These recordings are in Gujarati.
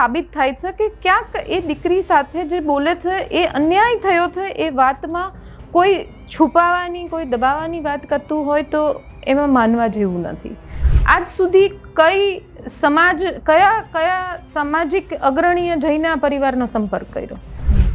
સાબિત થાય છે કે ક્યાંક એ દીકરી સાથે જે બોલે છે એ અન્યાય થયો છે, એ વાતમાં કોઈ છુપાવાની, કોઈ દબાવવાની વાત કરતું હોય તો એમાં માનવા જેવું નથી. આજ સુધી કઈ સમાજ, કયા કયા સામાજિક અગ્રણીએ જઈને આ પરિવારનો સંપર્ક કર્યો?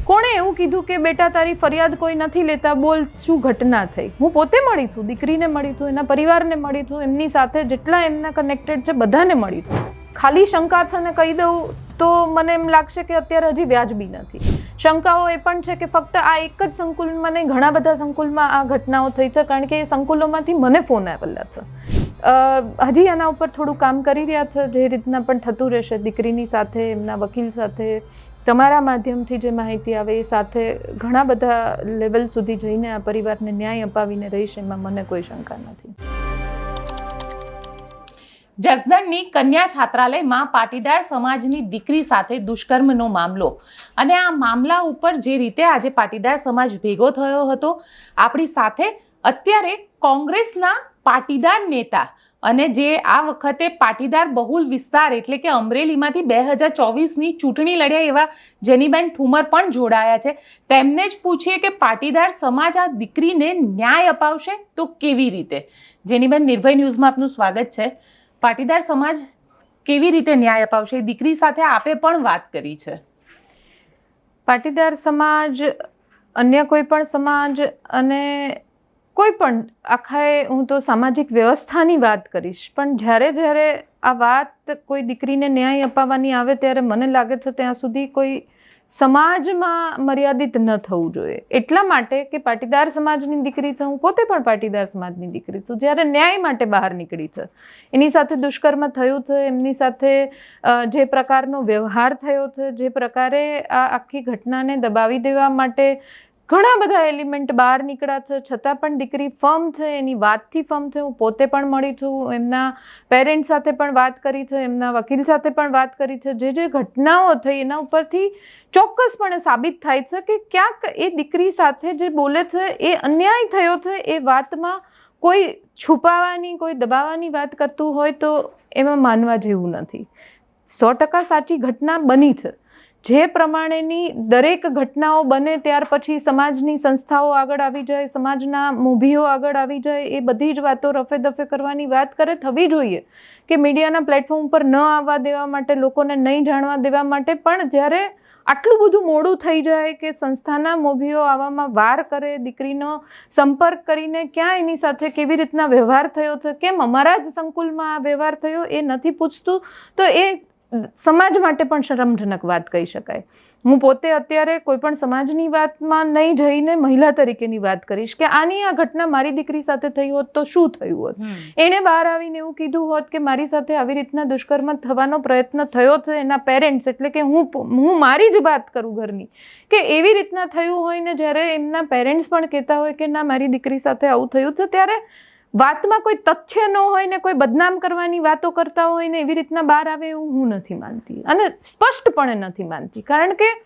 કોણે એવું કીધું કે, બેટા, તારી ફરિયાદ કોઈ નથી લેતા, બોલ શું ઘટના થઈ? હું પોતે મળી છું, દીકરીને મળી છું, એના પરિવારને મળી છું, એમની સાથે જેટલા એમના કનેક્ટેડ છે, બધાને મળી છું. ખાલી શંકા છે ને કહી દઉં તો મને એમ લાગશે કે અત્યારે હજી વ્યાજબી નથી. શંકાઓ એ પણ છે કે ફક્ત આ એક જ સંકુલમાં નહીં, ઘણા બધા સંકુલમાં આ ઘટનાઓ થઈ છે, કારણ કે એ સંકુલોમાંથી મને ફોન આવેલા છે. હજી એના ઉપર થોડું કામ કરી રહ્યા છે, જે રીતના પણ થતું રહેશે. દીકરીની સાથે, એમના વકીલ સાથે, તમારા માધ્યમથી જે માહિતી આવે એ સાથે ઘણા બધા લેવલ સુધી જઈને આ પરિવારને ન્યાય અપાવીને રહીશ, એમાં મને કોઈ શંકા નથી. જસદણની કન્યા છાત્રાલયમાં પાટીદાર સમાજની દીકરી સાથે દુષ્કર્મનો મામલો. અને આ મામલા ઉપર જે રીતે આજે પાટીદાર સમાજ ભેગો થયો હતો, આપણી સાથે અત્યારે કોંગ્રેસના પાટીદાર નેતા અને જે આ વખતે પાટીદાર બહુલ વિસ્તાર એટલે કે અમરેલીમાંથી બે હજાર ચોવીસની ચૂંટણી લડ્યા એવા જેનીબેન ઠુમર પણ જોડાયા છે. તેમને જ પૂછીએ કે પાટીદાર સમાજ આ દીકરીને ન્યાય અપાવશે તો કેવી રીતે? જેનીબેન, નિર્ભય ન્યૂઝમાં આપનું સ્વાગત છે. પાટીદાર સમાજ કેવી રીતે ન્યાય અપાવશે? દીકરી સાથે આપે પણ વાત કરી છે. પાટીદાર સમાજ, અન્ય કોઈ પણ સમાજ અને કોઈ પણ આખાએ હું તો સામાજિક વ્યવસ્થાની વાત કરીશ, પણ જ્યારે જ્યારે આ વાત કોઈ દીકરીને ન્યાય અપાવવાની આવે ત્યારે મને લાગે છે ત્યાં સુધી કોઈ સમાજમાં મર્યાદિત ન થવું જોઈએ. એટલા માટે કે પાટીદાર સમાજની દીકરી છે, હું પોતે પણ પાટીદાર સમાજની દીકરી છું, જ્યારે ન્યાય માટે બહાર નીકળી છે. એની સાથે દુષ્કર્મ થયું છે, એમની સાથે જે પ્રકારનો વ્યવહાર થયો છે, જે પ્રકારે આ આખી ઘટનાને દબાવી દેવા માટે ઘણા બધા એલિમેન્ટ બહાર નીકળ્યા છે. છતાં પણ દીકરી ફર્મ છે, એની વાતથી ફર્મ છે. હું પોતે પણ મળી છું. એમના પેરેન્ટ્સ સાથે પણ વાત કરી છે. એમના વકીલ સાથે પણ વાત કરી છે. જે જે ઘટનાઓ થઈ એના ઉપરથી ચોક્કસપણે સાબિત થાય છે કે ક્યાંક એ દીકરી સાથે જે બોલે છે, એ અન્યાય થયો છે. એ વાતમાં કોઈ છુપાવાની, કોઈ દબાવવાની વાત કરતું હોય તો એમાં માનવા જેવું નથી. સો ટકા સાચી ઘટના બની છે. જે પ્રમાણેની દરેક ઘટનાઓ બને ત્યાર પછી સમાજની સંસ્થાઓ આગળ આવી જાય, સમાજના મૂભીઓ આગળ આવી જાય, એ બધી જ વાતો રફે દફે કરવાની વાત કરે થવી જોઈએ કે મીડિયાના પ્લેટફોર્મ પર ન આવવા દેવા માટે, લોકોને નહીં જાણવા દેવા માટે. પણ જ્યારે આટલું બધું મોડું થઈ જાય કે સંસ્થાના મોભીઓ આવામાં વાર કરે, દીકરીનો સંપર્ક કરીને ક્યાં એની સાથે કેવી રીતના વ્યવહાર થયો છે, કેમ અમારા જ સંકુલમાં આ વ્યવહાર થયો એ નથી પૂછતું, તો એ સમાજ માટે પણ શરમજનક વાત કહી શકાય. હું પોતે અત્યારે કોઈ પણ સમાજની વાતમાં નહીં જઈને મહિલા તરીકેની વાત કરીશ કે આની આ ઘટના મારી દીકરી સાથે થઈ હોત તો શું થયું હોત? એણે બહાર આવીને એવું કીધું હોત કે મારી સાથે આવી રીતના દુષ્કર્મ થવાનો પ્રયત્ન થયો છે એના પેરેન્ટ્સ એટલે કે હું હું મારી જ વાત કરું ઘરની. કે એવી રીતના થયું હોય ને જ્યારે એમના પેરેન્ટ્સ પણ કહેતા હોય કે ના મારી દીકરી સાથે આવું થયું છે ત્યારે વાતમાં કોઈ તથ્ય ન હોય ને કોઈ બદનામ કરવાની વાતો કરતા હોય ને એવી રીતના બહાર આવે એવું હું નથી માનતી. અને સ્પષ્ટપણે નથી માનતી. કારણ કે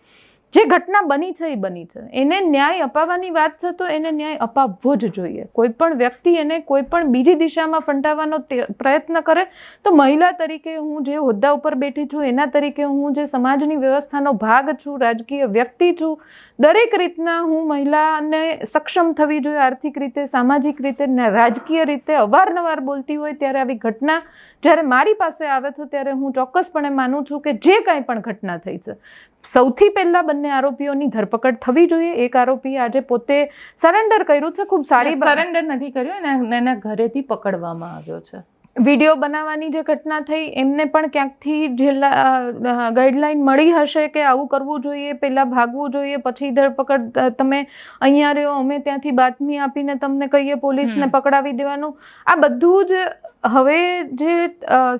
જે ઘટના બની છે એ બની છે. એને ન્યાય અપાવવાની વાત છે તો એને ન્યાય અપાવવો જ જોઈએ. કોઈ પણ વ્યક્તિ એને કોઈ પણ બીજી દિશામાં ફંટાવવાનો પ્રયત્ન કરે તો મહિલા તરીકે હું જે હોદ્દા ઉપર બેઠી છું, એના તરીકે હું જે સમાજની વ્યવસ્થાનો ભાગ છું, રાજકીય વ્યક્તિ છું, દરેક રીતના હું મહિલાને સક્ષમ થવી જોઈએ. આર્થિક રીતે, સામાજિક રીતે રાજકીય રીતે અવારનવાર બોલતી હોય ત્યારે આવી ઘટના જ્યારે મારી પાસે આવે તો ત્યારે હું ચોક્કસપણે માનું છું કે જે કાંઈ પણ ઘટના થઈ છે. સૌથી પહેલા બંને આરોપીઓની ધરપકડ થવી જોઈએ. એક આરોપી આજે પોતે સરેન્ડર કર્યું છે ખૂબ સારી સરેન્ડર નથી કર્યું અને એના ઘરેથી પકડવામાં આવ્યો છે. વીડિયો બનાવવાની જે ઘટના થઈ એમને પણ ક્યાંકથી જિલ્લા ગાઈડલાઈન મળી હશે કે આવું કરવું જોઈએ પહેલાં ભાગવું જોઈએ પછી ધરપકડ તમે અહીંયા રહ્યો અમે ત્યાંથી બાતમી આપીને તમને કહીએ પોલીસને પકડાવી દેવાનું. આ બધું જ હવે જે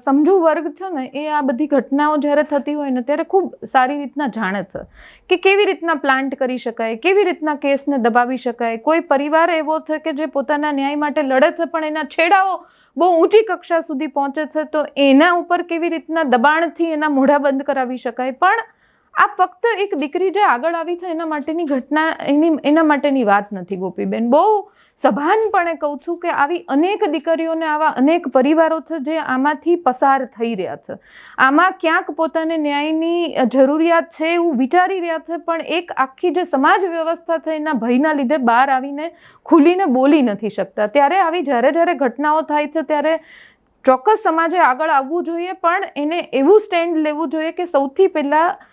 સમજુ વર્ગ છે ને, એ આ બધી ઘટનાઓ જ્યારે થતી હોય ને, ત્યારે ખૂબ સારી રીતના જાણે છે કે કેવી રીતના પ્લાન્ટ કરી શકાય, કેવી રીતના કેસને દબાવી શકાય. કોઈ પરિવાર એવો છે કે જે પોતાના ન્યાય માટે લડે છે, પણ એના છેડાઓ બહુ ઊંચી કક્ષા સુધી પહોંચે છે, તો એના ઉપર કેવી રીતના દબાણથી એના મોઢા બંધ કરાવી શકાય. પણ આ ફક્ત એક દીકરી જે આગળ આવી છે એના માટેની ઘટના, એની, એના માટેની વાત નથી ગોપીબેન. બહુ સભાનપણે કહું છું કે આવી અનેક દીકરીઓને, આવા અનેક પરિવારો છે જે આમાંથી પસાર થઈ રહ્યા છે. આમાં ક્યાંક પોતાને ન્યાયની જરૂરિયાત છે એવું વિચારી રહ્યા છે, પણ એક આખી જે સમાજ વ્યવસ્થા છે એના ભયના લીધે બહાર આવીને ખુલીને બોલી નથી શકતા. ત્યારે આવી જ્યારે જ્યારે ઘટનાઓ થાય છે ત્યારે ચોક્કસ સમાજે આગળ આવવું જોઈએ, પણ એને એવું સ્ટેન્ડ લેવું જોઈએ કે સૌથી પહેલાં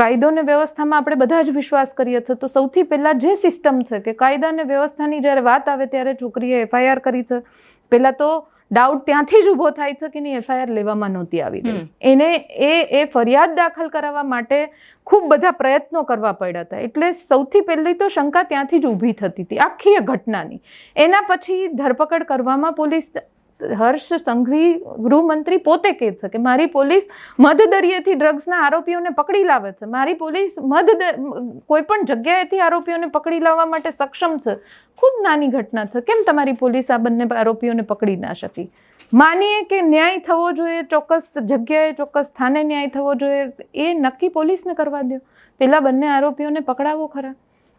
કાયદો ને વ્યવસ્થામાં આપણે બધા જ વિશ્વાસ કરીએ છીએ. તો સૌથી પહેલાં જે સિસ્ટમ છે કે કાયદા અને વ્યવસ્થાની જ્યારે વાત આવે ત્યારે છોકરીએ એફઆઈઆર કરી છે. પહેલાં તો ડાઉટ ત્યાંથી જ ઊભો થાય છે કે નહીં એફઆઈઆર લેવામાં નહોતી આવી એને એ એ ફરિયાદ દાખલ કરાવવા માટે ખૂબ બધા પ્રયત્નો કરવા પડ્યા હતા. એટલે સૌથી પહેલી તો શંકા ત્યાંથી જ ઊભી થતી હતી. આખી એ ઘટનાની. એના પછી ધરપકડ કરવામાં પોલીસ હર્ષ સંઘવી ગૃહમંત્રી પોતે કહે છે કે મારી પોલીસ મધદરિયેથી ડ્રગ્સના આરોપીઓને પકડી લાવે છે. મારી પોલીસ મધ કોઈ પણ જગ્યાએથી આરોપીઓને પકડી લાવવા માટે સક્ષમ છે. ખૂબ નાની ઘટના છે. કેમ તમારી પોલીસ આ બંને આરોપીઓને પકડી ના શકી? માનીએ કે ન્યાય થવો જોઈએ, ચોક્કસ જગ્યાએ, ચોક્કસ સ્થાને ન્યાય થવો જોઈએ. એ નક્કી પોલીસને કરવા દો પેલા બંને આરોપીઓને પકડાવો ખરા.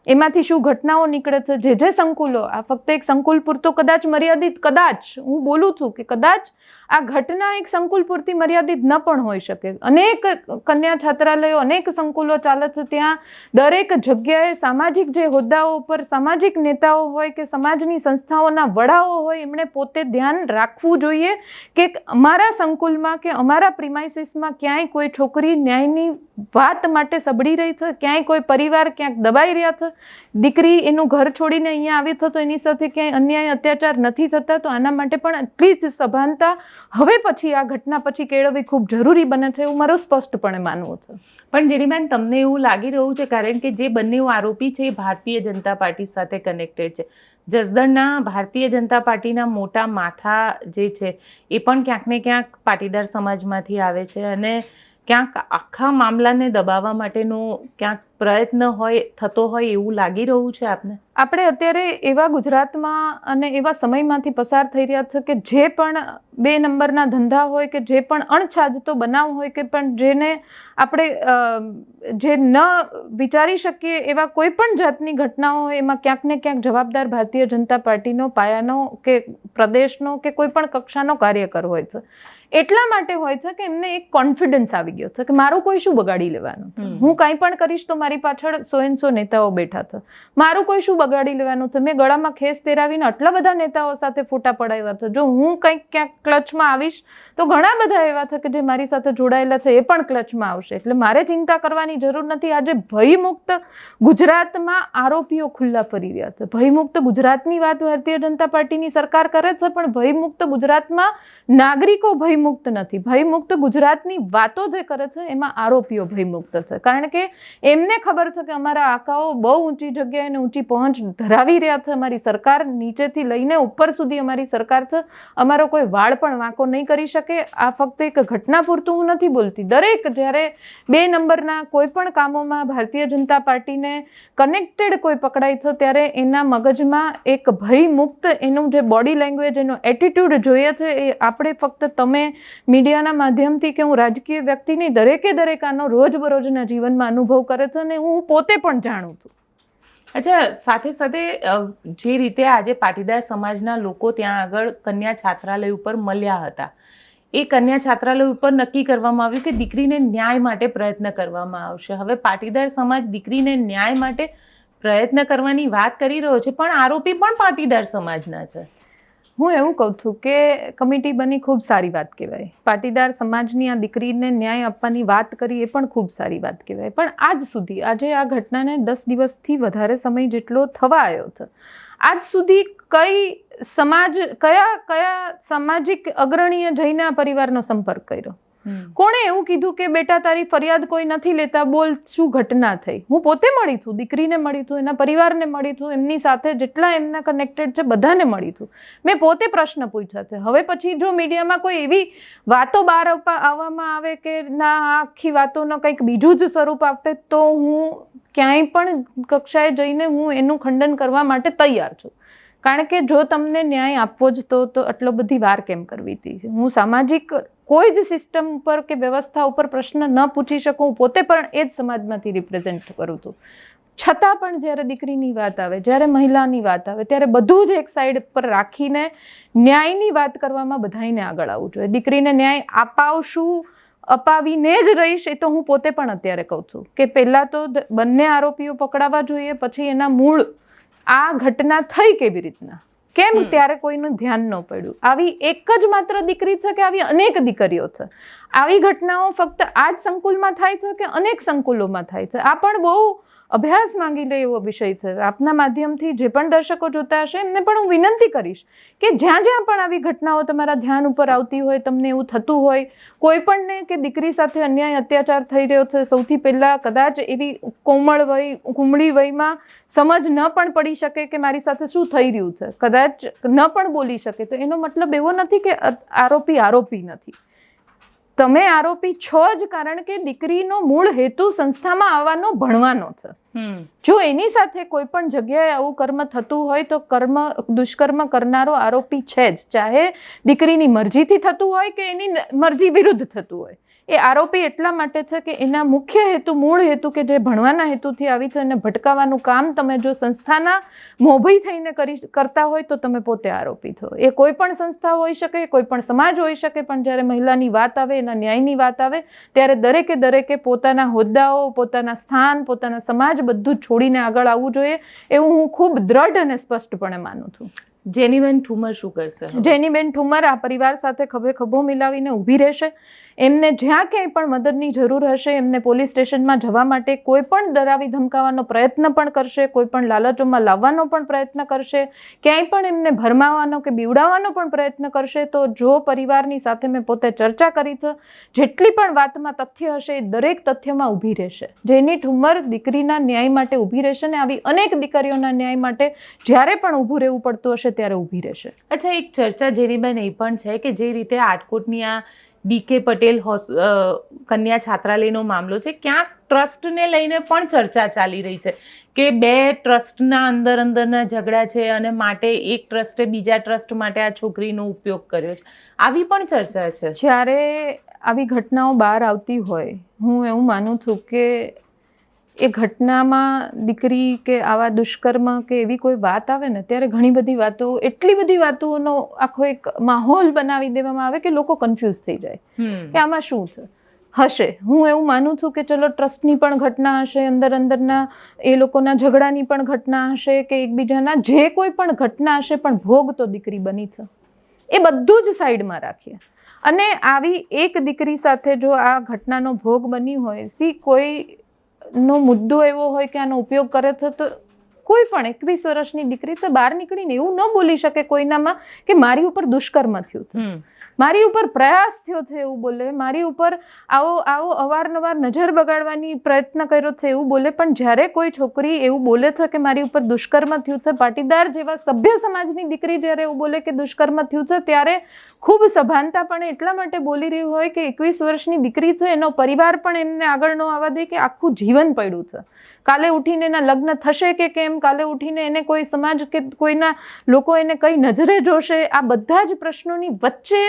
એમાંથી શું ઘટનાઓ નીકળે છે? જે જે સંકુલો, આ ફક્ત એક સંકુલ પૂરતો કદાચ મર્યાદિત, કદાચ, હું બોલું છું કે કદાચ આ ઘટના એક સંકુલ પૂરતી મર્યાદિત ન પણ હોઈ શકે. અનેક કન્યા છાત્રાલયો, અનેક સંકુલો ચાલે છે. ત્યાં દરેક જગ્યાએ સામાજિક જે હોદ્દાઓ ઉપર સામાજિક નેતાઓ હોય કે સમાજની સંસ્થાઓના વડાઓ હોય, એમણે પોતે ધ્યાન રાખવું જોઈએ કે અમારા સંકુલમાં કે અમારા પ્રિમાઇસીસમાં ક્યાંય કોઈ છોકરી ન્યાયની વાત માટે સબડી રહી છે, ક્યાંય કોઈ પરિવાર ક્યાંક દબાઈ રહ્યા છે. દીકરી એનું ઘર છોડીને અહીંયા આવી તો એની સાથે ક્યાંય અન્યાય, અત્યાચાર નથી થતા, તો આના માટે પણ એટલી જ સભાનતા હવે પછી આ ઘટના પછી કેળવવી ખૂબ જરૂરી બને છે એવું મારું સ્પષ્ટપણે માનવું છે. પણ જેડીબેન તમને એવું લાગી રહ્યું છે કારણ કે જે બંને આરોપી છે એ ભારતીય જનતા પાર્ટી સાથે કનેક્ટેડ છે. જસદણના ભારતીય જનતા પાર્ટીના મોટા માથા જે છે એ પણ ક્યાંક ને ક્યાંક પાટીદાર સમાજમાંથી આવે છે અને ક્યાંક આખા મામલાને દબાવવા માટેનું ક્યાંક પ્રયત્ન હોય થતો હોય એવું લાગી રહ્યું છે આપને? આપણે અત્યારે એવા ગુજરાતમાં અને એવા સમયમાંથી પસાર થઈ રહ્યા છે કે જે પણ બે નંબરના ધંધા હોય કે જે પણ અણછાજતો બનાવ હોય કે પણ જેને આપણે જે ન વિચારી શકીએ એવા કોઈ પણ જાતની ઘટનાઓ હોય એમાં ક્યાંક ને ક્યાંક જવાબદાર ભારતીય જનતા પાર્ટીનો પાયાનો કે પ્રદેશનો કે કોઈ પણ કક્ષાનો કાર્યકર હોય છે. એટલા માટે હોય છે કે એમને એક કોન્ફિડન્સ આવી ગયો છે કે મારું કોઈ શું બગાડી લેવાનું હું કાંઈ પણ કરીશ તો મારી પાછળ સો નેતાઓ બેઠા હતા. મારું કોઈ શું બગાડી લેવાનું મેં ગળામાં ખેસ પહેરાવીને આટલા બધા નેતાઓ સાથે ફોટા પડાવ્યા હતા. જો હું કંઈક ક્યાંક ક્લચમાં આવીશ, તો ઘણા બધા એવા છે કે જે મારી સાથે જોડાયેલા છે, એ પણ ક્લચમાં આવશે. એટલે મારે ચિંતા કરવાની જરૂર નથી. આજે ભયમુક્ત ગુજરાતમાં આરોપીઓ ખુલ્લા ફરી રહ્યા છે. ભયમુક્ત ગુજરાતની વાત ભારતીય જનતા પાર્ટીની સરકાર કરે છે, પણ ભયમુક્ત ગુજરાતમાં નાગરિકો ભયમુક્ત નથી. ભયમુક્ત ગુજરાતની વાતો જે કરે છે, એમાં આરોપીઓ ભયમુક્ત છે. કારણ કે એમને ખબર છે કે અમારા આકાઓ બહુ ઊંચી જગ્યાએ અને ઊંચી પહોંચ ધરાવી રહ્યા છે અમારી સરકાર નીચેથી લઈને ઉપર સુધી અમારી સરકાર છે. અમારો કોઈ વાળ પણ વાંકો નહીં કરી શકે. આ ફક્ત એક ઘટના પૂરતું હું નથી બોલતી. દરેક જ્યારે બે નંબરના કોઈ પણ કામોમાં ભારતીય જનતા પાર્ટીને કનેક્ટેડ કોઈ પકડાય છે, ત્યારે એના મગજમાં એક ભયમુક્ત એનું જે બોડી લેંગ્વેજ, એનો એટીટ્યૂડ જોઈએ છે, એ આપણે ફક્ત તમે મીડિયાના માધ્યમથી કે હું રાજકીય વ્યક્તિની દરેકે દરેક આનો રોજબરોજના જીવનમાં અનુભવ કરે છે અને હું પોતે પણ જાણું છું. અચ્છા, સાથે સાથે જે રીતે આજે પાટીદાર સમાજના લોકો ત્યાં આગળ કન્યા છાત્રાલય ઉપર મળ્યા હતા, એ કન્યા છાત્રાલય ઉપર નક્કી કરવામાં આવ્યું કે દીકરીને ન્યાય માટે પ્રયત્ન કરવામાં આવશે. હવે પાટીદાર સમાજ દીકરીને ન્યાય માટે પ્રયત્ન કરવાની વાત કરી રહ્યો છે, પણ આરોપી પણ પાટીદાર સમાજના છે. હું એવું કહું છું કે કમિટી બની ખૂબ સારી વાત કહેવાય. પાટીદાર સમાજની આ દીકરીને ન્યાય આપવાની વાત કરી એ પણ ખૂબ સારી વાત કહેવાય. પણ આજ સુધી, આજે આ ઘટનાને દસ દિવસથી વધારે સમય જેટલો થવા આવ્યો છે. આજ સુધી કઈ સમાજ, કયા કયા સામાજિક અગ્રણીએ જઈને આ પરિવારનો સંપર્ક કર્યો? કોણે એવું કીધું કે, બેટા, તારી ફરિયાદ કોઈ નથી લેતા, બોલ શું ઘટના થઈ? હું પોતે મળી છું, દીકરીને મળી છું, એના પરિવારને મળી છું, એમની સાથે જેટલા એમના કનેક્ટેડ છે, બધાને મળી છું. મેં પોતે પ્રશ્ન પૂછ્યા છે. હવે પછી જો મીડિયામાં કોઈ એવી વાતો બહાર આવવામાં આવે કે, ના આખી વાતોનો કંઈક બીજું જ સ્વરૂપ આપે, તો હું ક્યાંય પણ કક્ષાએ જઈને હું એનું ખંડન કરવા માટે તૈયાર છું. કારણ કે જો તમને ન્યાય આપવો જ તો આટલો બધી વાર કેમ કરવી હતી હું સામાજિક કોઈ જ સિસ્ટમ ઉપર કે વ્યવસ્થા ઉપર પ્રશ્ન ન પૂછી શકું, હું પોતે પણ એ જ સમાજમાંથી રિપ્રેઝેન્ટ કરું છું. છતાં પણ જ્યારે દીકરીની વાત આવે, જ્યારે મહિલાની વાત આવે, ત્યારે બધું જ એક સાઈડ પર રાખીને ન્યાયની વાત કરવામાં બધાઈને આગળ આવવું જોઈએ. દીકરીને ન્યાય અપાવશું, અપાવીને જ રહીશ, એ તો હું પોતે પણ અત્યારે કહું છું કે પહેલાં તો બંને આરોપીઓ પકડાવા જોઈએ, પછી એના મૂળ આ ઘટના થઈ કેવી રીતના? કેમ ત્યારે કોઈનું ધ્યાન ન પડ્યું? આવી એક જ માત્ર દીકરી છે કે આવી અનેક દીકરીઓ છે? આવી ઘટનાઓ ફક્ત આ જ સંકુલમાં થાય છે કે અનેક સંકુલોમાં થાય છે? આ પણ બહુ અભ્યાસ માંગી લે એવો વિષય છે આપના માધ્યમથી જે પણ દર્શકો જોતા હશે, એમને પણ હું વિનંતી કરીશ કે જ્યાં જ્યાં પણ આવી ઘટનાઓ તમારા ધ્યાન ઉપર આવતી હોય, તમને એવું થતું હોય, કોઈ પણને કે દીકરી સાથે અન્યાય, અત્યાચાર થઈ રહ્યો છે, સૌથી પહેલાં કદાચ એવી કોમળ વય કુમળી વયમાં સમજ ન પણ પડી શકે કે મારી સાથે શું થઈ રહ્યું છે. કદાચ ન પણ બોલી શકે. તો એનો મતલબ એવો નથી કે આરોપી આરોપી નથી. તમે આરોપી છો જ કારણ કે દીકરીનો મૂળ હેતુ સંસ્થામાં આવવાનો ભણવાનો છે. જો એની સાથે કોઈ પણ જગ્યાએ આવું કર્મ થતું હોય તો કર્મ દુષ્કર્મ કરનારો આરોપી છે જ. ચાહે દીકરીની મરજીથી થતું હોય કે એની મરજી વિરુદ્ધ થતું હોય. એ આરોપી એટલા માટે છે કે એના મુખ્ય હેતુ મૂળ હેતુ કે જે ભણવાના હેતુથી આવી છે અને ભટકાવાનું કામ તમે જો સંસ્થાના મોભી થઈને કરી કરતા હોય તો તમે પોતે આરોપી છો. એ કોઈ પણ સંસ્થા હોઈ શકે કોઈ પણ સમાજ હોઈ શકે પણ જ્યારે મહિલાની વાત આવે એના ન્યાયની વાત આવે ત્યારે દરેકે દરેકે પોતાના હોદ્દાઓ પોતાના સ્થાન પોતાના સમાજ બધું છોડીને આગળ આવવું જોઈએ એવું હું ખૂબ દ્રઢ અને સ્પષ્ટપણે માનું છું. જેનીબેન ઠુમર શું કરશે? જેનીબેન ઠુમર આ પરિવાર સાથે ખભે ખભો મિલાવીને ઊભી રહેશે. એમને જ્યાં ક્યાંય પણ મદદની જરૂર હશે, એમને પોલીસ સ્ટેશનમાં જવા માટે કોઈ પણ ડરાવી ધમકાવવાનો પ્રયત્ન પણ કરશે, કોઈ પણ લાલચોમાં લાવવાનો પણ પ્રયત્ન કરશે, ક્યાંય પણ એમને ભરમાવાનો કે બીવડાવવાનો પણ પ્રયત્ન કરશે, તો જો પરિવારની સાથે મેં પોતે ચર્ચા કરી છે, જેટલી પણ વાતમાં તથ્ય હશે એ દરેક તથ્યમાં ઊભી રહેશે. જેની ઠુમર દીકરીના ન્યાય માટે ઊભી રહેશે ને આવી અનેક દીકરીઓના ન્યાય માટે જ્યારે પણ ઊભું રહેવું પડતું હશે ત્યારે ઊભી રહેશે. અચ્છા, એક ચર્ચા જેરીબેન એ પણ છે કે જે રીતે આટકોટની આ ડીકે પટેલ કન્યા છાત્રાલયનો મામલો છે. ક્યાંક ટ્રસ્ટને લઈને પણ ચર્ચા ચાલી રહી છે કે બે ટ્રસ્ટના અંદર અંદરના ઝઘડા છે અને માટે એક ટ્રસ્ટે બીજા ટ્રસ્ટ માટે આ છોકરીનો ઉપયોગ કર્યો છે. આવી પણ ચર્ચા છે? જ્યારે આવી ઘટનાઓ બહાર આવતી હોય, હું એવું માનું છું કે એ ઘટનામાં દીકરી કે આવા દુષ્કર્મ કે એવી કોઈ વાત આવે ને ત્યારે ઘણી બધી વાતો એટલી બધી વાતોનો આખો એક માહોલ બનાવી દેવામાં આવે કે લોકો કન્ફ્યુઝ થઈ જાય. કે આમાં શું છે? હશે. હું એવું માનું છું કે ચલો ટ્રસ્ટની પણ ઘટના હશે અંદર અંદરના એ લોકોના ઝઘડાની પણ ઘટના હશે કે એકબીજાના જે કોઈ પણ ઘટના હશે પણ ભોગ તો દીકરી બની છે. એ બધું જ સાઈડમાં રાખીએ. અને આવી એક દીકરી સાથે જો આ ઘટનાનો ભોગ બની હોય સી કોઈ નો મુદ્દો એવો હોય કે આનો ઉપયોગ કરે છે, તો કોઈ પણ એકવીસ વર્ષની દીકરી છે બહાર નીકળીને એવું ન બોલી શકે કોઈનામાં કે મારી ઉપર દુષ્કર્મ થયું મારી ઉપર પ્રયાસ થયો છે એવું બોલે, મારી ઉપર આવો આવો અવારનવાર નજર બગાડવાની પ્રયત્ન કર્યો છે એવું બોલે, પણ જ્યારે કોઈ છોકરી એવું બોલે છે કે મારી ઉપર દુષ્કર્મ થયું છે, પાટીદાર જેવા સભ્ય સમાજની દીકરી જ્યારે એવું બોલે કે દુષ્કર્મ થયું છે, ત્યારે ખૂબ સભાનતા પણ એટલા માટે બોલી રહ્યું હોય કે એકવીસ વર્ષની દીકરી છે, એનો પરિવાર પણ એમને આગળ ન આવવા દે કે આખું જીવન પડ્યું છે. કાલે ઉઠીને એના લગ્ન થશે કે કેમ? કાલે ઉઠીને એને કોઈ સમાજ કે કોઈના લોકો એને કઈ નજરે જોશે? આ બધા જ પ્રશ્નોની વચ્ચે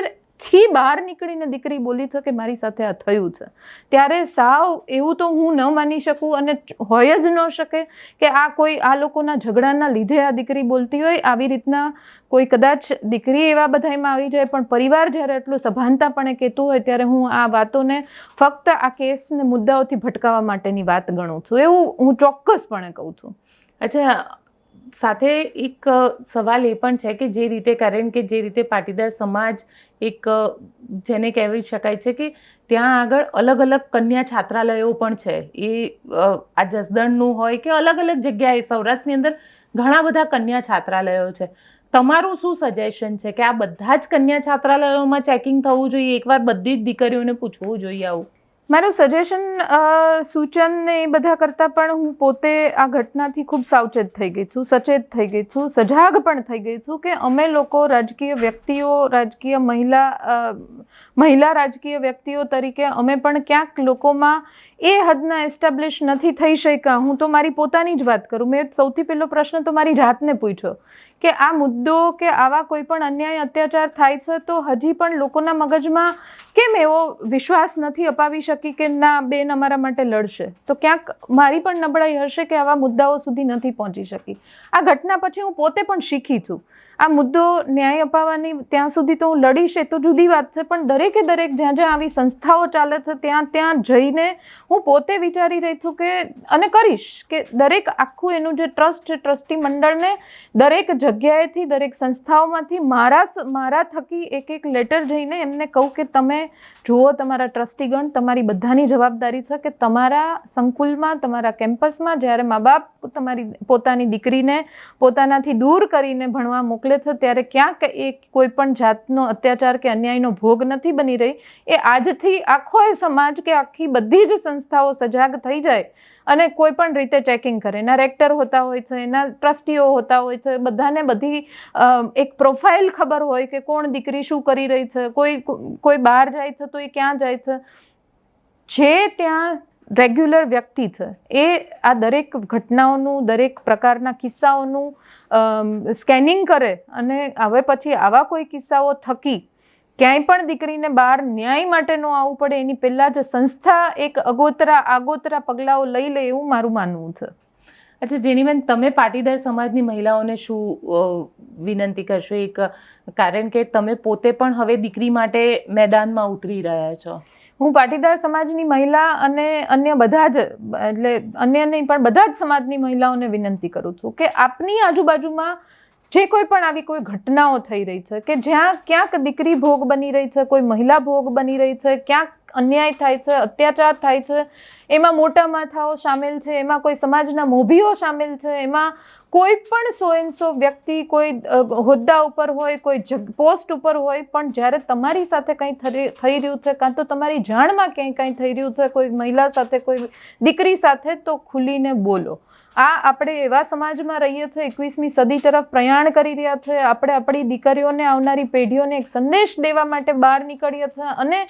થી બહાર નીકળીને દીકરી બોલી છે કે મારી સાથે આ થયું છે. ત્યારે સાવ એવું તો હું ન માની શકું અને હોય જ ન શકે કે આ કોઈ, આ લોકોના ઝઘડાના લીધે આ દીકરી બોલતી હોય, આવી રીતના કોઈ કદાચ દીકરી એવા બધામાં આવી જાય, પણ પરિવાર જ્યારે એટલું સભાનતાપણે કહેતું હોય ત્યારે હું આ વાતોને ફક્ત આ કેસને મુદ્દાઓથી ભટકાવવા માટેની વાત ગણું છું. એવું હું ચોક્કસપણે કહું છું. અચ્છા સાથે એક સવાલ એ પણ છે કે જે રીતે કારણ કે જે રીતે પાટીદાર સમાજ એક જેને કહેવી શકાય છે કે ત્યાં આગળ અલગ અલગ કન્યા છાત્રાલયો પણ છે. એ આ જસદણનું હોય કે અલગ અલગ જગ્યાએ સૌરાષ્ટ્રની અંદર ઘણા બધા કન્યા છાત્રાલયો છે. તમારું શું સજેશન છે કે આ બધા જ કન્યા છાત્રાલયોમાં ચેકિંગ થવું જોઈએ? એકવાર બધી જ દીકરીઓને પૂછવું જોઈએ આવું. મારું સજેશન સૂચન ને એ બધા કરતાં પણ હું પોતે આ ઘટનાથી ખૂબ સાવચેત થઈ ગઈ છું, સચેત થઈ ગઈ છું, સજાગ પણ થઈ ગઈ છું કે અમે લોકો રાજકીય વ્યક્તિઓ, રાજકીય મહિલા મહિલા રાજકીય વ્યક્તિઓ તરીકે અમે પણ ક્યાંક લોકોમાં એ હદના એસ્ટાબ્લિશ નથી થઈ શક્યા. હું તો મારી પોતાની જ વાત કરું. મેં સૌથી પહેલો પ્રશ્ન તો મારી જાતને પૂછ્યો કે આ મુદ્દો કે આવા કોઈ પણ અન્યાય, અત્યાચાર થાય છે તો હજી પણ લોકોના મગજમાં કેમ એવો વિશ્વાસ નથી અપાવી શકી કે ના, બેન અમારા માટે લડશે? તો ક્યાંક મારી પણ નબળાઈ હશે કે આવા મુદ્દાઓ સુધી નથી પહોંચી શકી. આ ઘટના પછી હું પોતે પણ શીખી છું. આ મુદ્દો ન્યાય અપાવવાની ત્યાં સુધી તો હું લડીશ, એ તો જુદી વાત છે, પણ દરેકે દરેક જ્યાં જ્યાં આવી સંસ્થાઓ ચાલે છે, ત્યાં ત્યાં જઈને હું પોતે વિચારી રહી છું કે, અને કરીશ કે દરેક આખું એનું જે ટ્રસ્ટ છે, ટ્રસ્ટી મંડળને દરેક જગ્યાએથી, દરેક સંસ્થાઓમાંથી મારા મારા થકી એક એક લેટર જઈને એમને કહું કે તમે જુઓ, તમારા ટ્રસ્ટીગણ તમારી બધાની જવાબદારી છે કે તમારા સંકુલમાં, તમારા કેમ્પસમાં જ્યારે મા બાપ તમારી, પોતાની દીકરીને પોતાનાથી દૂર કરીને ભણવા મોકલે છે, ત્યારે ક્યાંક એ કોઈ પણ જાતનો અત્યાચાર કે અન્યાયનો ભોગ નથી બની રહી. એ આજથી આખો એ સમાજ કે આખી બધી જ સંસ્થાઓ સજાગ થઈ જાય અને કોઈ પણ રીતે ચેકિંગ કરે. એના રેક્ટર હોતા હોય છે, એના ટ્રસ્ટીઓ હોતા હોય છે, બધાને બધી એક પ્રોફાઇલ ખબર હોય કે કોણ દીકરી શું કરી રહી છે, કોઈ કોઈ બહાર જાય છે તો એ ક્યાં જાય છે. જે ત્યાં રેગ્યુલર વ્યક્તિ છે. એ આ દરેક ઘટનાઓનું, દરેક પ્રકારના કિસ્સાઓનું સ્કેનિંગ કરે અને હવે પછી આવા કોઈ કિસ્સાઓ થકી ક્યાંય પણ દીકરીને બહાર ન્યાય માટે ન આવવું પડે, એની પહેલાં જ સંસ્થા એક અગોતરા, આગોતરા પગલાઓ લઈ લે એવું મારું માનવું છે. અચ્છા જેનીબેન તમે પાટીદાર સમાજની મહિલાઓને શું વિનંતી કરશો? એક કારણ કે તમે પોતે પણ હવે દીકરી માટે મેદાનમાં ઉતરી રહ્યા છો. હું પાટીદાર સમાજની મહિલા અને અન્ય બધા જ, એટલે અન્ય નહીં, પણ બધા જ સમાજની મહિલાઓને વિનંતી કરું છું કે આપની આજુબાજુમાં જે કોઈ પણ આવી કોઈ ઘટનાઓ થઈ રહી છે, કે જ્યાં ક્યાંક દીકરી ભોગ બની રહી છે, કોઈ મહિલા ભોગ બની રહી છે, ક્યાંક અન્યાય થાય છે, અત્યાચાર થાય છે, એમાં મોટા માથાઓ સામેલ છે, એમાં કોઈ સમાજના મોભીઓ સામેલ છે, એમાં કોઈ પણ સો એનસો વ્યક્તિ, કોઈ હોદ્દા ઉપર હોય, કોઈ પોસ્ટ ઉપર હોય, પણ જ્યારે તમારી સાથે કંઈ થઈ રહ્યું છે, કાં તો તમારી જાણમાં ક્યાંય કંઈ થઈ રહ્યું છે, કોઈ મહિલા સાથે, કોઈ દીકરી સાથે, તો ખુલીને બોલો. આ આપણે એવા સમાજમાં રહીએ છીએ, એકવીસમી સદી તરફ પ્રયાણ કરી રહ્યા છે, આપણે આપણી દીકરીઓને, આવનારી પેઢીઓને એક સંદેશ દેવા માટે બહાર નીકળીએ છીએ, અને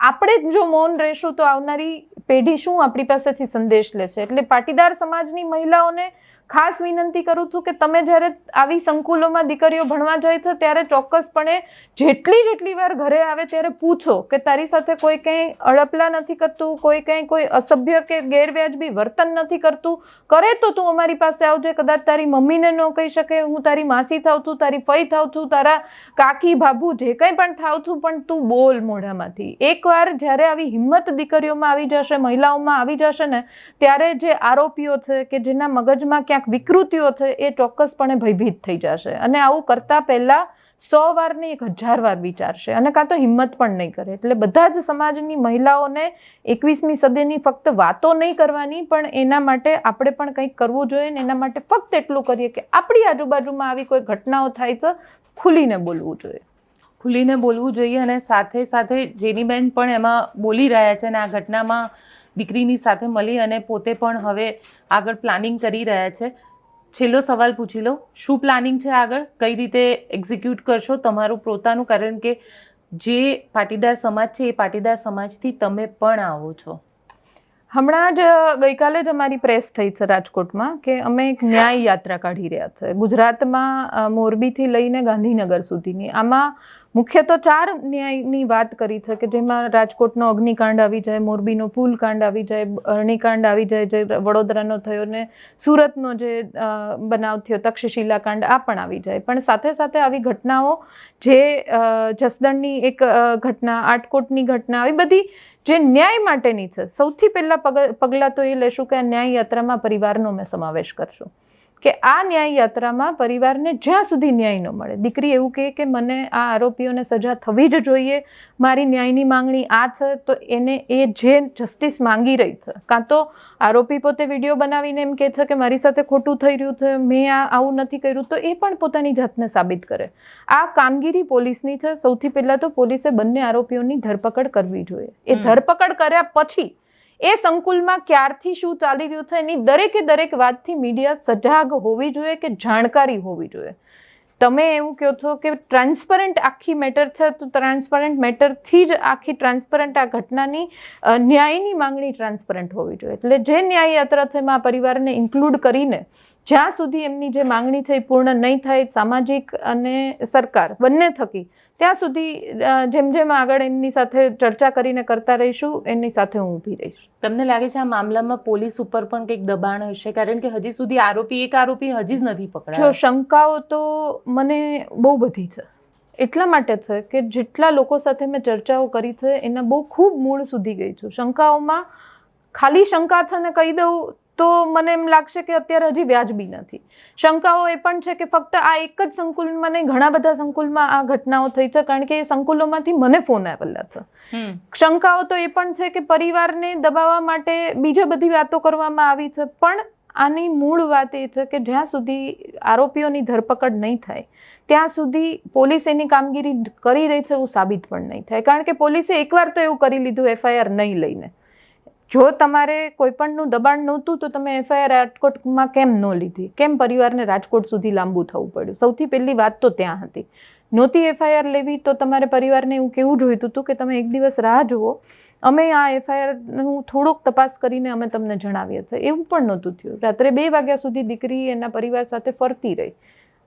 આપણે જ જો મૌન રહેશું, તો આવનારી પેઢી શું આપણી પાસેથી સંદેશ લેશે? એટલે પાટીદાર સમાજની મહિલાઓને ખાસ વિનંતી કરું છું કે તમે જ્યારે આવી સંકુલોમાં દીકરીઓ ભણવા જાય છે, ત્યારે ચોક્કસપણે જેટલી જેટલી વાર ઘરે આવે ત્યારે પૂછો કે તારી સાથે કોઈ કંઈ અડપલા નથી કરતું, કોઈ કંઈ કોઈ અસભ્ય કે ગેરવ્યાજબી વર્તન નથી કરતું. કરે તો તું અમારી પાસે આવજે, કદાચ તારી મમ્મીને ન કહી શકે, હું તારી માસી થાવ છું, તારી ફઈ થાવ છું, તારા કાકી, ભાભુ, જે કંઈ પણ થાવ છું, પણ તું બોલ મોઢામાંથી. એકવાર જ્યારે આવી હિંમત દીકરીઓમાં આવી જશે, મહિલાઓમાં આવી જશે ને, ત્યારે જે આરોપીઓ છે કે જેના મગજમાં ક્યાંક વિકૃતિઓ છે એ ચોક્કસપણે ભયભીત થઈ જશે. અને આવું કરતા પહેલા સો વાર ને એક હજાર વાર વિચારશે. અને કાં તો હિંમત પણ નહીં કરે. એટલે બધા જ સમાજની મહિલાઓને એકવીસમી સદીની ફક્ત વાતો નહીં કરવાની, પણ એના માટે આપણે પણ કંઈક કરવું જોઈએ ને એના માટે ફક્ત એટલું કરીએ કે આપણી આજુબાજુમાં આવી કોઈ ઘટનાઓ થાય છે ખુલીને બોલવું જોઈએ. ખુલીને બોલવું જોઈએ અને સાથે સાથે જેની બેન પણ એમાં બોલી રહ્યા છે અને આ ઘટનામાં દીકરીની સાથે મળી અને પોતે પણ હવે આગળ પ્લાનિંગ કરી રહ્યા છે. છેલ્લો સવાલ પૂછી લો શું પ્લાનિંગ છે આગળ? કઈ રીતે એક્ઝિક્યુટ કરશો તમારું પોતાનું? કારણ કે જે પાટીદાર સમાજ છે એ પાટીદાર સમાજથી તમે પણ આવો છો. હમણાં જ ગઈકાલે જ અમારી પ્રેસ થઈ છે રાજકોટમાં કે અમે એક ન્યાય યાત્રા કાઢી રહ્યા છે. ગુજરાતમાં મોરબીથી લઈને ગાંધીનગર સુધીની. આમાં મુખ્ય તો ચાર ન્યાયની વાત કરી છે કે જેમાં રાજકોટનો અગ્નિકાંડ આવી જાય, મોરબીનો પુલકાંડ આવી જાય, અરણીકાંડ આવી જાય, જે વડોદરાનો થયો ને સુરતનો જે બનાવ થયો તક્ષશિલા કાંડ આ પણ આવી જાય. પણ સાથે સાથે આવી ઘટનાઓ જે જસદણની એક ઘટના, આટકોટની ઘટના, આવી બધી જે ન્યાય માટેની છે, સૌથી પહેલા પગ, પગલાં તો એ લેશું કે ન્યાય યાત્રામાં પરિવારનો મેં સમાવેશ કરશું. કે આ ન્યાય યાત્રામાં પરિવારને જ્યાં સુધી ન્યાય ન મળે. દીકરી એવું કહે કે મને આ આરોપીઓને સજા થવી જ જોઈએ. મારી ન્યાયની માંગણી આ છે તો એને એ જે જસ્ટિસ માંગી રહી છે. કાં તો આરોપી પોતે વીડિયો બનાવીને એમ કહે છે કે મારી સાથે ખોટું થઈ રહ્યું છે મેં આ આવું નથી કર્યું તો એ પણ પોતાની જાતને સાબિત કરે. આ કામગીરી પોલીસની છે. સૌથી પહેલા તો પોલીસે બંને આરોપીઓની ધરપકડ કરવી જોઈએ. એ ધરપકડ કર્યા પછી એ સંકુલમાં ક્યારથી શું ચાલી રહ્યું છે એની દરેકે દરેક વાતથી મીડિયા સજાગ હોવી જોઈએ કે જાણકારી હોવી જોઈએ? તમે એવું કહો છો કે ટ્રાન્સપરન્ટ આખી મેટર છે, તો ટ્રાન્સપરન્ટ મેટરથી જ આખી ટ્રાન્સપરન્ટ આ ઘટનાની ન્યાયની માંગણી ટ્રાન્સપરન્ટ હોવી જોઈએ. એટલે જે ન્યાય યાત્રા છે એમાં પરિવારને ઇન્ક્લુડ કરીને જ્યાં સુધી એમની જે માંગણી છે એ પૂર્ણ નહીં થાય, સામાજિક અને સરકાર બંને થકી ત્યાં સુધી જેમ જેમ આગળ એમની સાથે ચર્ચા કરીને કરતા રહીશું એની સાથે હું ઊભી રહીશ. તમને લાગે છે આ મામલામાં પોલીસ ઉપર પણ કંઈક દબાણ હશે? કારણ કે હજી સુધી આરોપી એક આરોપી હજી જ નથી જો પકડાયો શંકાઓ તો મને બહુ બધી છે. એટલા માટે છે કે જેટલા લોકો સાથે મેં ચર્ચાઓ કરી છે એના બહુ ખૂબ મૂળ સુધી ગઈ છું. શંકાઓમાં ખાલી શંકા છે ને કહી દઉં તો મને એમ લાગશે કે અત્યારે હજી વ્યાજબી નથી. શંકાઓ એ પણ છે કે ફક્ત આ એક જ સંકુલમાં નહીં ઘણા બધા સંકુલમાં આ ઘટનાઓ થઈ છે કારણ કે એ સંકુલોમાંથી મને ફોન આવેલા છે. શંકાઓ તો એ પણ છે કે પરિવારને દબાવવા માટે બીજી બધી વાતો કરવામાં આવી છે પણ આની મૂળ વાત એ છે કે જ્યાં સુધી આરોપીઓની ધરપકડ નહીં થાય ત્યાં સુધી પોલીસ એની કામગીરી કરી રહી છે એવું સાબિત પણ નહીં થાય. કારણ કે પોલીસે એકવાર તો એવું કરી લીધું એફઆઈઆર નહીં લઈને. જો તમારે કોઈ પણનું દબાણ નહોતું, તો તમે એફઆઈઆર રાજકોટમાં કેમ ન લીધી? કેમ પરિવારને રાજકોટ સુધી લાંબુ થવું પડ્યું? સૌથી પહેલી વાત તો ત્યાં હતી. નહોતી એફઆઈઆર લેવી, તો તમારે પરિવારને એવું કેવું જોઈતું હતું કે તમે એક દિવસ રાહ જુઓ. અમે આ એફઆઈઆરનું થોડોક તપાસ કરીને અમે તમને જણાવીએ છીએ. એવું પણ નહોતું થયું. રાત્રે બે વાગ્યા સુધી દીકરી એના પરિવાર સાથે ફરતી રહી.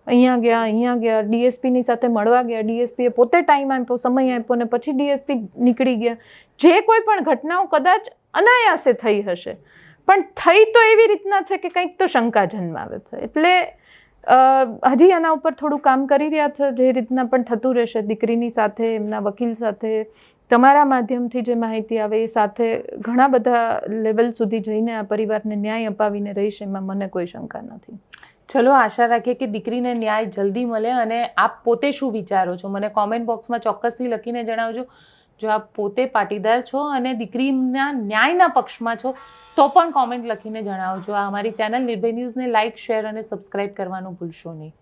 અહીંયા ગયા અહીંયા ગયા ડીએસપીની સાથે મળવા ગયા. ડીએસપીએ પોતે ટાઈમ આપ્યો, સમય આપ્યો ને પછી ડીએસપી નીકળી ગયા. જે કોઈ પણ ઘટનાઓ કદાચ અનાયાસે થઈ હશે. પણ થઈ તો એવી રીતના છે કે કંઈક તો શંકા જન્માવે છે. એટલે હજી આના ઉપર થોડું કામ કરી રહ્યા છે, જે રીતના પણ થતું રહેશે. દીકરીની સાથે, એમના વકીલ સાથે, તમારા માધ્યમથી જે માહિતી આવે, એ સાથે ઘણા બધા લેવલ સુધી જઈને આ પરિવારને ન્યાય અપાવીને રહીશ, એમાં મને કોઈ શંકા નથી. ચલો, આશા રાખીએ કે દીકરીને ન્યાય જલ્દી મળે અને આપ પોતે શું વિચારો છો? મને કોમેન્ટ બોક્સમાં ચોક્કસથી લખીને જણાવજો. જો આપ પોતે પાટીદાર છો અને દીકરીના ન્યાયના પક્ષમાં છો, તો પણ કોમેન્ટ લખીને જણાવજો. આ અમારી ચેનલ નિર્ભય ન્યૂઝને લાઇક શેર અને સબસ્ક્રાઇબ કરવાનું ભૂલશો નહીં.